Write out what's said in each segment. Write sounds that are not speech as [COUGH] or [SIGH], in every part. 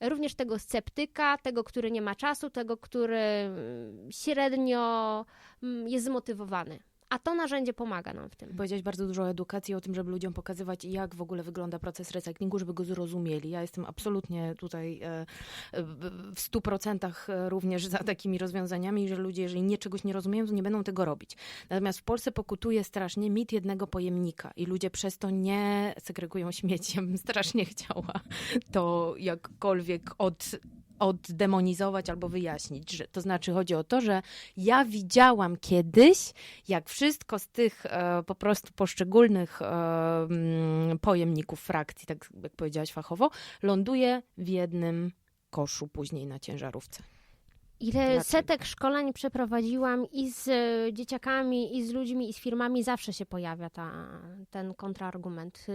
również tego sceptyka, tego, który nie ma czasu, tego, który mm, średnio mm, jest zmotywowany. A to narzędzie pomaga nam w tym. Powiedziałeś bardzo dużo o edukacji, o tym, żeby ludziom pokazywać, jak w ogóle wygląda proces recyklingu, żeby go zrozumieli. Ja jestem absolutnie tutaj e, w stu procentach e, również za takimi rozwiązaniami, że ludzie, jeżeli nie czegoś nie rozumieją, to nie będą tego robić. Natomiast w Polsce pokutuje strasznie mit jednego pojemnika i ludzie przez to nie segregują śmieci. Ja bym [LAUGHS] strasznie chciała to jakkolwiek od oddemonizować albo wyjaśnić. Że, to znaczy chodzi o to, że ja widziałam kiedyś, jak wszystko z tych e, po prostu poszczególnych e, mm, pojemników frakcji, tak jak powiedziałaś fachowo, ląduje w jednym koszu później na ciężarówce. Ile Dlaczego? setek szkoleń przeprowadziłam i z e, dzieciakami, i z ludźmi, i z firmami, zawsze się pojawia ta, ten kontrargument.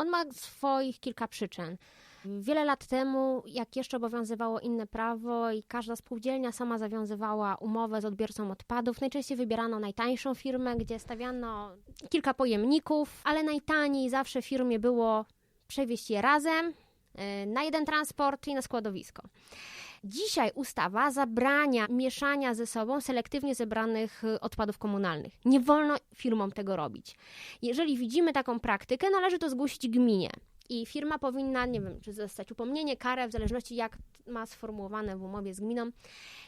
On ma swoich kilka przyczyn. Wiele lat temu, jak jeszcze obowiązywało inne prawo i każda spółdzielnia sama zawiązywała umowę z odbiorcą odpadów, najczęściej wybierano najtańszą firmę, gdzie stawiano kilka pojemników, ale najtaniej zawsze firmie było przewieźć je razem y, na jeden transport i na składowisko. Dzisiaj ustawa zabrania mieszania ze sobą selektywnie zebranych y, odpadów komunalnych. Nie wolno firmom tego robić. Jeżeli widzimy taką praktykę, należy to zgłosić gminie i firma powinna, nie wiem, czy zostać upomnienie, karę, w zależności jak ma sformułowane w umowie z gminą.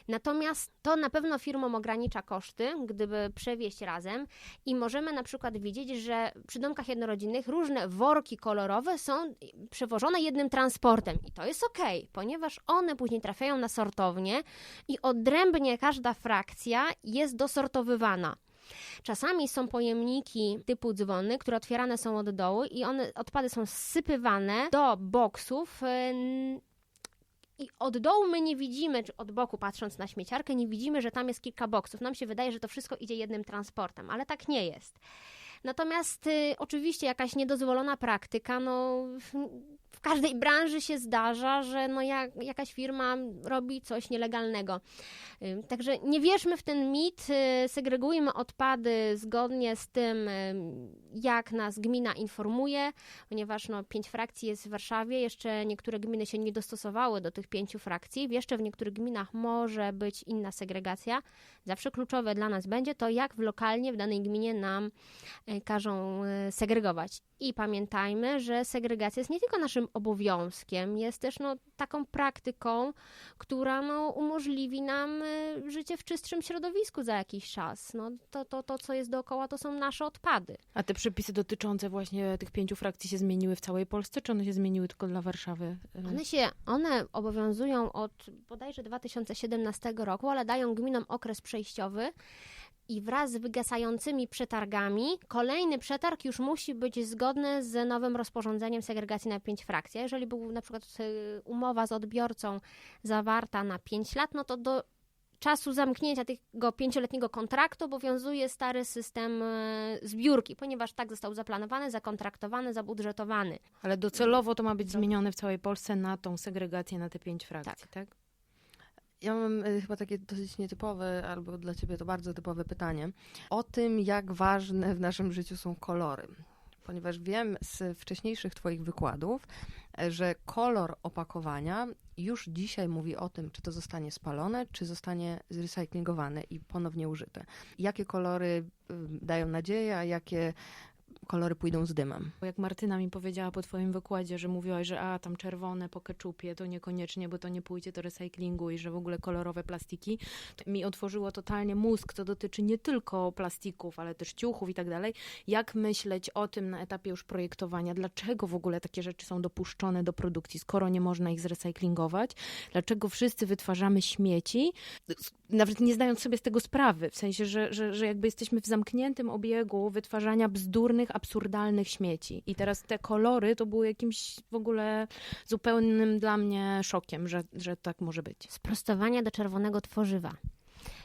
Natomiast to na pewno firmom ogranicza koszty, gdyby przewieźć razem i możemy na przykład widzieć, że przy domkach jednorodzinnych różne worki kolorowe są przewożone jednym transportem i to jest ok, ponieważ one później trafiają na sortownię i odrębnie każda frakcja jest dosortowywana. Czasami są pojemniki typu dzwony, które otwierane są od dołu i one, odpady są sypywane do boksów i od dołu my nie widzimy, czy od boku patrząc na śmieciarkę, nie widzimy, że tam jest kilka boksów. Nam się wydaje, że to wszystko idzie jednym transportem, ale tak nie jest. Natomiast y, oczywiście jakaś niedozwolona praktyka, no w każdej branży się zdarza, że no jak, jakaś firma robi coś nielegalnego. Także nie wierzmy w ten mit, y, segregujmy odpady zgodnie z tym, jak nas gmina informuje, ponieważ no, pięć frakcji jest w Warszawie, jeszcze niektóre gminy się nie dostosowały do tych pięciu frakcji, jeszcze w niektórych gminach może być inna segregacja. Zawsze kluczowe dla nas będzie to, jak lokalnie w danej gminie nam y, każą y, segregować. I pamiętajmy, że segregacja jest nie tylko naszym obowiązkiem, jest też no, taką praktyką, która no, umożliwi nam y, życie w czystszym środowisku za jakiś czas. No, to, to, to, co jest dookoła, to są nasze odpady. A te przepisy dotyczące właśnie tych pięciu frakcji się zmieniły w całej Polsce, czy one się zmieniły tylko dla Warszawy? One się, one obowiązują od bodajże 2017 roku, ale dają gminom okres przejściowy i wraz z wygasającymi przetargami kolejny przetarg już musi być zgodny z nowym rozporządzeniem segregacji na pięć frakcji. Jeżeli był na przykład y, umowa z odbiorcą zawarta na 5 lat, no to do czasu zamknięcia tego pięcioletniego kontraktu obowiązuje stary system y, zbiórki, ponieważ tak został zaplanowany, zakontraktowany, zabudżetowany. Ale docelowo to ma być zmienione w całej Polsce na tą segregację na te pięć frakcji, tak? tak? Ja mam y, chyba takie dosyć nietypowe, albo dla ciebie to bardzo typowe pytanie. O tym, jak ważne w naszym życiu są kolory. Ponieważ wiem z wcześniejszych Twoich wykładów, że kolor opakowania już dzisiaj mówi o tym, czy to zostanie spalone, czy zostanie zrecyklingowane i ponownie użyte. Jakie kolory y, dają nadzieję, a jakie kolory pójdą z dymem. Jak Martyna mi powiedziała po twoim wykładzie, że mówiłaś, że a tam czerwone po keczupie to niekoniecznie, bo to nie pójdzie do recyklingu i że w ogóle kolorowe plastiki, to mi otworzyło totalnie mózg, co dotyczy nie tylko plastików, ale też ciuchów i tak dalej. Jak myśleć o tym na etapie już projektowania? Dlaczego w ogóle takie rzeczy są dopuszczone do produkcji, skoro nie można ich zrecyklingować? Dlaczego wszyscy wytwarzamy śmieci, nawet nie zdając sobie z tego sprawy, w sensie, że, że, że jakby jesteśmy w zamkniętym obiegu wytwarzania bzdurnych, absurdalnych śmieci. I teraz te kolory to były jakimś w ogóle zupełnym dla mnie szokiem, że, że tak może być. Sprostowania do czerwonego tworzywa.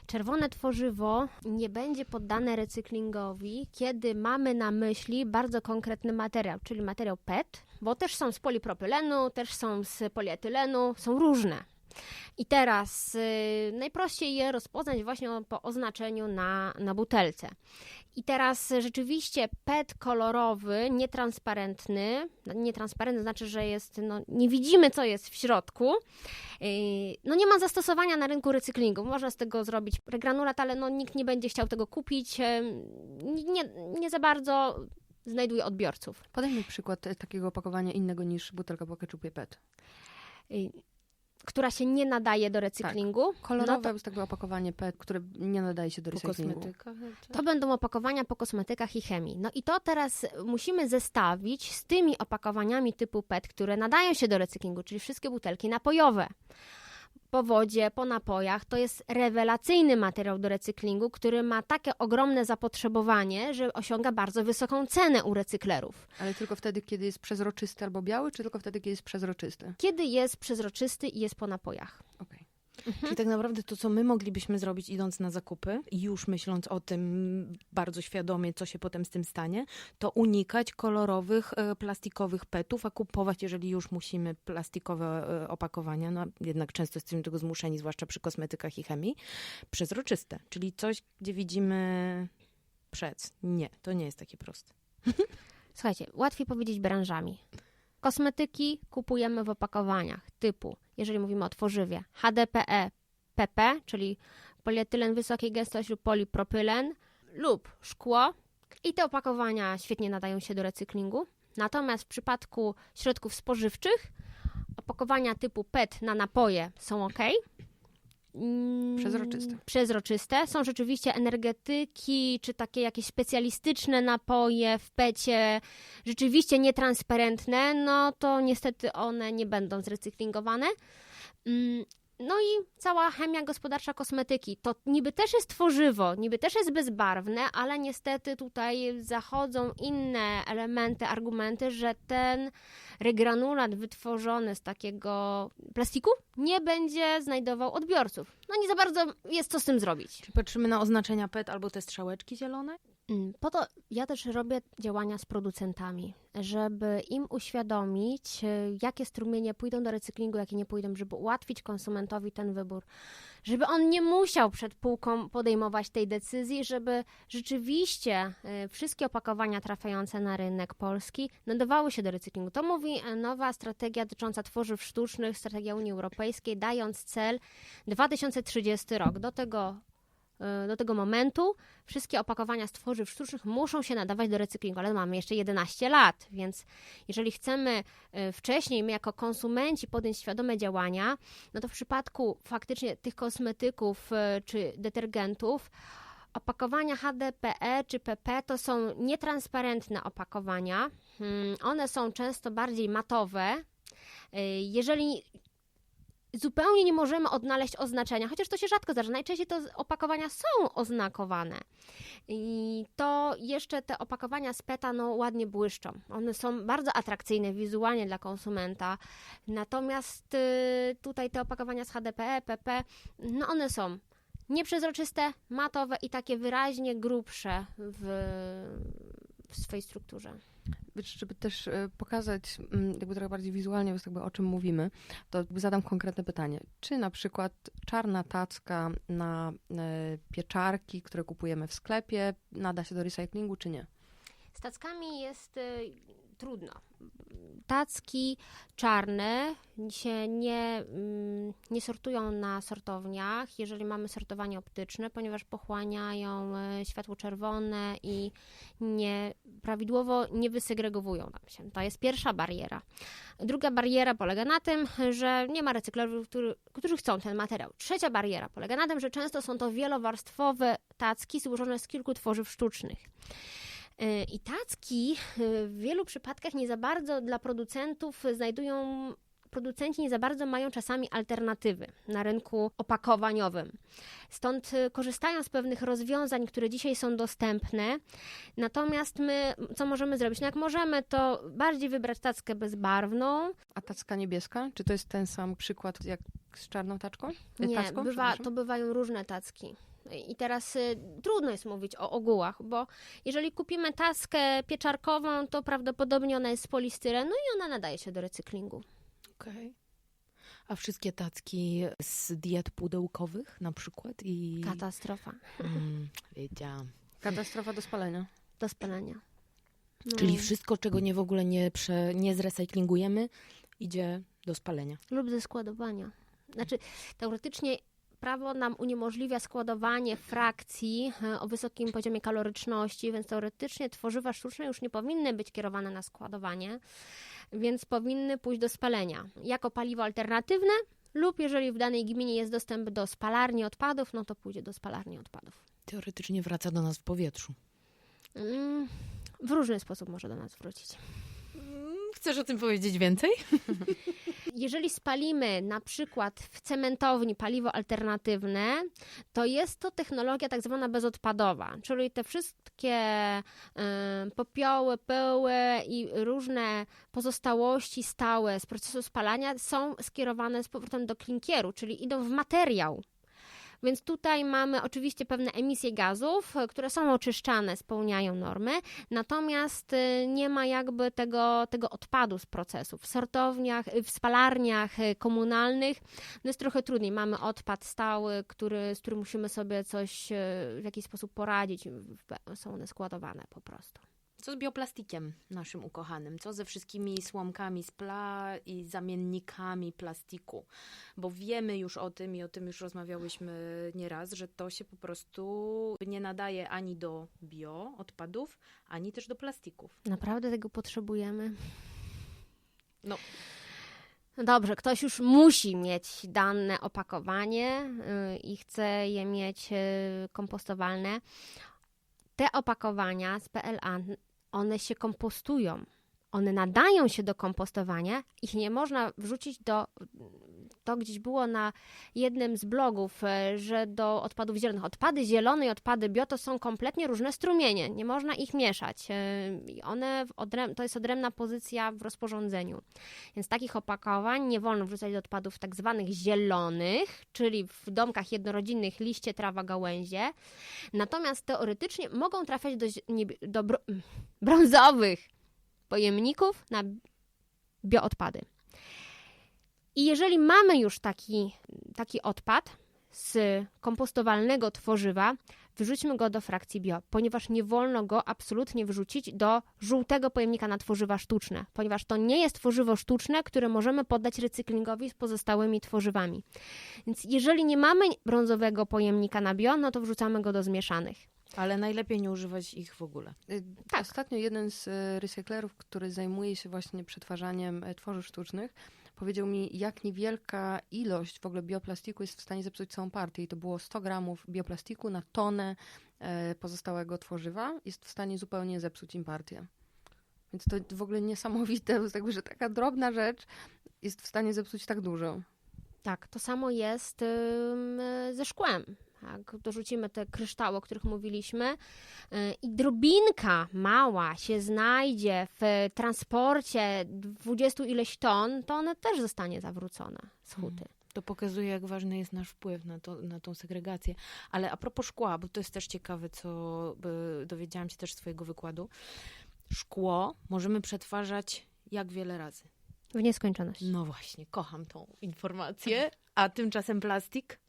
Czerwone tworzywo nie będzie poddane recyklingowi, kiedy mamy na myśli bardzo konkretny materiał, czyli materiał PET, bo też są z polipropylenu, też są z polietylenu, są różne. I teraz y, najprościej je rozpoznać właśnie po oznaczeniu na, na butelce. I teraz rzeczywiście PET kolorowy, nietransparentny, no, nietransparentny znaczy, że jest, no, nie widzimy co jest w środku, yy, no nie ma zastosowania na rynku recyklingu. Można z tego zrobić regranulat, ale no, nikt nie będzie chciał tego kupić, yy, nie, nie za bardzo znajduje odbiorców. Podaj mi przykład e, takiego opakowania innego niż butelka po ketchupie PET. Która się nie nadaje do recyklingu. Tak. Kolorowe no to... jest takie opakowanie PET, które nie nadaje się do recyklingu. To będą opakowania po kosmetykach i chemii. No i to teraz musimy zestawić z tymi opakowaniami typu PET, które nadają się do recyklingu, czyli wszystkie butelki napojowe po wodzie, po napojach. To jest rewelacyjny materiał do recyklingu, który ma takie ogromne zapotrzebowanie, że osiąga bardzo wysoką cenę u recyklerów. Ale tylko wtedy, kiedy jest przezroczysty albo biały, czy tylko wtedy, kiedy jest przezroczysty? Kiedy jest przezroczysty i jest po napojach. Okay. Mhm. Czyli tak naprawdę to, co my moglibyśmy zrobić idąc na zakupy już myśląc o tym bardzo świadomie, co się potem z tym stanie, to unikać kolorowych, e, plastikowych petów, a kupować, jeżeli już musimy, plastikowe e, opakowania, no jednak często jesteśmy tego zmuszeni, zwłaszcza przy kosmetykach i chemii, przezroczyste, czyli coś, gdzie widzimy przec. Nie, to nie jest takie proste. [LAUGHS] Słuchajcie, łatwiej powiedzieć branżami. Kosmetyki kupujemy w opakowaniach typu, jeżeli mówimy o tworzywie, HDPE, PP, czyli polietylen wysokiej gęstości lub polipropylen lub szkło. I te opakowania świetnie nadają się do recyklingu. Natomiast w przypadku środków spożywczych opakowania typu PET na napoje są ok. Mm, przezroczyste. Przezroczyste. Są rzeczywiście energetyki, czy takie jakieś specjalistyczne napoje w pecie, rzeczywiście nietransparentne, no to niestety one nie będą zrecyklingowane. No i cała chemia gospodarcza kosmetyki. To niby też jest tworzywo, niby też jest bezbarwne, ale niestety tutaj zachodzą inne elementy, argumenty, że ten regranulat wytworzony z takiego plastiku nie będzie znajdował odbiorców. No nie za bardzo jest co z tym zrobić. Czy patrzymy na oznaczenia PET albo te strzałeczki zielone? Mm, po to ja też robię działania z producentami, żeby im uświadomić, y, jakie strumienie pójdą do recyklingu, jakie nie pójdą, żeby ułatwić konsumentowi ten wybór, żeby on nie musiał przed półką podejmować tej decyzji, żeby rzeczywiście y, wszystkie opakowania trafiające na rynek polski nadawały się do recyklingu. To mówi e, nowa strategia dotycząca tworzyw sztucznych, strategia Unii Europejskiej, dając cel 2030 rok. Do tego do tego momentu wszystkie opakowania z tworzyw sztucznych muszą się nadawać do recyklingu, ale mamy jeszcze 11 lat, więc jeżeli chcemy y, wcześniej my jako konsumenci podjąć świadome działania, no to w przypadku faktycznie tych kosmetyków y, czy detergentów, Opakowania HDPE czy PP to są nietransparentne opakowania. Hmm, one są często bardziej matowe. Jeżeli zupełnie nie możemy odnaleźć oznaczenia, chociaż to się rzadko zdarza. Najczęściej to opakowania są oznakowane. I to jeszcze te opakowania z PETA no, ładnie błyszczą. One są bardzo atrakcyjne wizualnie dla konsumenta. Natomiast y, tutaj te opakowania z HDPE, PP, no one są nieprzezroczyste, matowe i takie wyraźnie grubsze w, w swojej strukturze żeby też e, pokazać mm, jakby trochę bardziej wizualnie jakby o czym mówimy, to zadam konkretne pytanie. Czy na przykład czarna tacka na e, pieczarki, które kupujemy w sklepie, nada się do recyklingu, czy nie? Z tackami jest e, trudno. Tacki czarne się nie, mm, nie sortują na sortowniach, jeżeli mamy sortowanie optyczne, ponieważ pochłaniają e, światło czerwone i nie, prawidłowo nie wysegregowują nam się. To jest pierwsza bariera. Druga bariera polega na tym, że nie ma recyklerów, którzy chcą ten materiał. Trzecia bariera polega na tym, że często są to wielowarstwowe tacki złożone z kilku tworzyw sztucznych. E, I tacki e, w wielu przypadkach nie za bardzo dla producentów znajdują producenci nie za bardzo mają czasami alternatywy na rynku opakowaniowym. Stąd e, korzystają z pewnych rozwiązań, które dzisiaj są dostępne. Natomiast my, co możemy zrobić? No jak możemy, to bardziej wybrać tackę bezbarwną. A tacka niebieska? Czy to jest ten sam przykład jak z czarną taczką? Nie, tacką, bywa, to bywają różne tacki. I teraz y, trudno jest mówić o ogółach, bo jeżeli kupimy taskę pieczarkową, to prawdopodobnie ona jest z polistyrenu i ona nadaje się do recyklingu. Okej. Okay. A wszystkie tacki z diet pudełkowych na przykład? I... Katastrofa. Mm, [LAUGHS] wiedziałam. Katastrofa do spalenia. Do spalenia. No. Czyli wszystko, czego nie w ogóle nie, prze, nie zrecyklingujemy, idzie do spalenia. Lub ze składowania. Znaczy, teoretycznie prawo nam uniemożliwia składowanie frakcji e, o wysokim poziomie kaloryczności, więc teoretycznie tworzywa sztuczne już nie powinny być kierowane na składowanie, więc powinny pójść do spalenia jako paliwo alternatywne lub jeżeli w danej gminie jest dostęp do spalarni odpadów, no to pójdzie do spalarni odpadów. Teoretycznie wraca do nas w powietrzu. Mm, w różny sposób może do nas wrócić. Chcesz o tym powiedzieć więcej? [LAUGHS] Jeżeli spalimy na przykład w cementowni paliwo alternatywne, to jest to technologia tak zwana bezodpadowa, czyli te wszystkie y, popioły, pyły i różne pozostałości stałe z procesu spalania są skierowane z powrotem do klinkieru, czyli idą w materiał. Więc tutaj mamy oczywiście pewne emisje gazów, e, które są oczyszczane, spełniają normy, natomiast e, nie ma jakby tego, tego odpadu z procesu. W sortowniach, e, w spalarniach komunalnych no jest trochę trudniej. Mamy odpad stały, który, z którym musimy sobie coś w jakiś sposób poradzić. Są one składowane po prostu. Co z bioplastikiem naszym ukochanym? Co ze wszystkimi słomkami z pla i zamiennikami plastiku? Bo wiemy już o tym i o tym już rozmawiałyśmy nieraz, że to się po prostu nie nadaje ani do bio odpadów, ani też do plastików. Naprawdę tego potrzebujemy? No. No dobrze, ktoś już musi mieć dane opakowanie yy, i chce je mieć yy, kompostowalne. Te opakowania z PLA one się kompostują. One nadają się do kompostowania, ich nie można wrzucić do. To gdzieś było na jednym z blogów, e, że do odpadów zielonych. Odpady zielone i odpady bio to są kompletnie różne strumienie, nie można ich mieszać. E, one odręb, to jest odrębna pozycja w rozporządzeniu. Więc takich opakowań nie wolno wrzucać do odpadów tak zwanych zielonych, czyli w domkach jednorodzinnych liście, trawa, gałęzie. Natomiast teoretycznie mogą trafiać do, do brązowych pojemników na bioodpady. I jeżeli mamy już taki, taki odpad z kompostowalnego tworzywa, wyrzućmy go do frakcji bio, ponieważ nie wolno go absolutnie wrzucić do żółtego pojemnika na tworzywa sztuczne, ponieważ to nie jest tworzywo sztuczne, które możemy poddać recyklingowi z pozostałymi tworzywami. Więc jeżeli nie mamy brązowego pojemnika na bio, no to wrzucamy go do zmieszanych. Ale najlepiej nie używać ich w ogóle. Y, tak. Ostatnio jeden z y, recyklerów, który zajmuje się właśnie przetwarzaniem e, tworzyw sztucznych, powiedział mi, jak niewielka ilość w ogóle bioplastiku jest w stanie zepsuć całą partię. I to było 100 gramów bioplastiku na tonę e, pozostałego tworzywa. Jest w stanie zupełnie zepsuć im partię. Więc to w ogóle niesamowite, że taka drobna rzecz jest w stanie zepsuć tak dużo. Tak, to samo jest ze szkłem. Tak, dorzucimy te kryształy, o których mówiliśmy, y, i drobinka mała się znajdzie w transporcie 20 ileś ton, to ona też zostanie zawrócona z huty. Hmm. To pokazuje, jak ważny jest nasz wpływ na, to, na tą segregację. Ale a propos szkła, bo to jest też ciekawe, co dowiedziałam się też z Twojego wykładu. Szkło możemy przetwarzać jak wiele razy? W nieskończoność. No właśnie, kocham tą informację. A tymczasem plastik?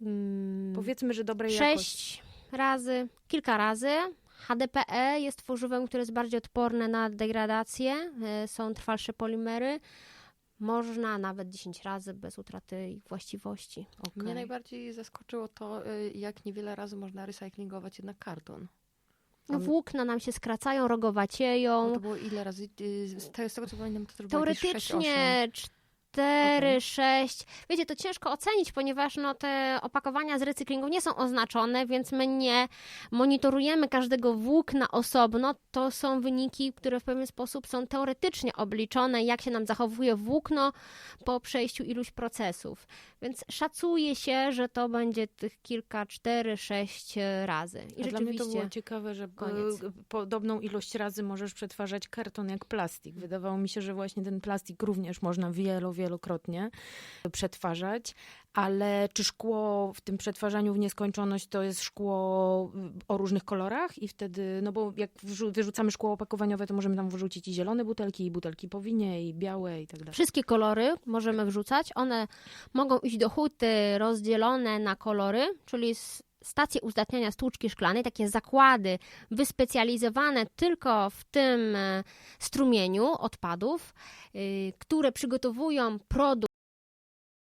Hmm, Powiedzmy, że dobrej sześć jakości. razy, kilka razy. HDPE jest tworzywem, które jest bardziej odporne na degradację, e, są trwalsze polimery. Można nawet 10 razy bez utraty ich właściwości. Okay. Mnie najbardziej zaskoczyło to, e, jak niewiele razy można recyklingować jednak karton. No, włókna nam się skracają, rogowacieją. No to było ile razy? Y, z tego co pamiętam, to Teoretycznie 4, okay. 6. Wiecie, to ciężko ocenić, ponieważ no, te opakowania z recyklingu nie są oznaczone, więc my nie monitorujemy każdego włókna osobno. To są wyniki, które w pewien sposób są teoretycznie obliczone, jak się nam zachowuje włókno po przejściu iluś procesów. Więc szacuje się, że to będzie tych kilka, 4, 6 razy. I A. Dla mnie to było ciekawe, że koniec. podobną ilość razy możesz przetwarzać karton jak plastik. Wydawało mi się, że właśnie ten plastik również można wielo, wielo wielokrotnie przetwarzać, ale czy szkło w tym przetwarzaniu w nieskończoność to jest szkło y, o różnych kolorach i wtedy, no bo jak wyrzucamy szkło opakowaniowe, to możemy tam wrzucić i zielone butelki, i butelki po winie, i białe i tak dalej. Wszystkie kolory możemy wrzucać. One mogą iść do huty rozdzielone na kolory, czyli stacje uzdatniania stłuczki szklanej, takie zakłady wyspecjalizowane tylko w tym e, strumieniu odpadów, y, które przygotowują produkt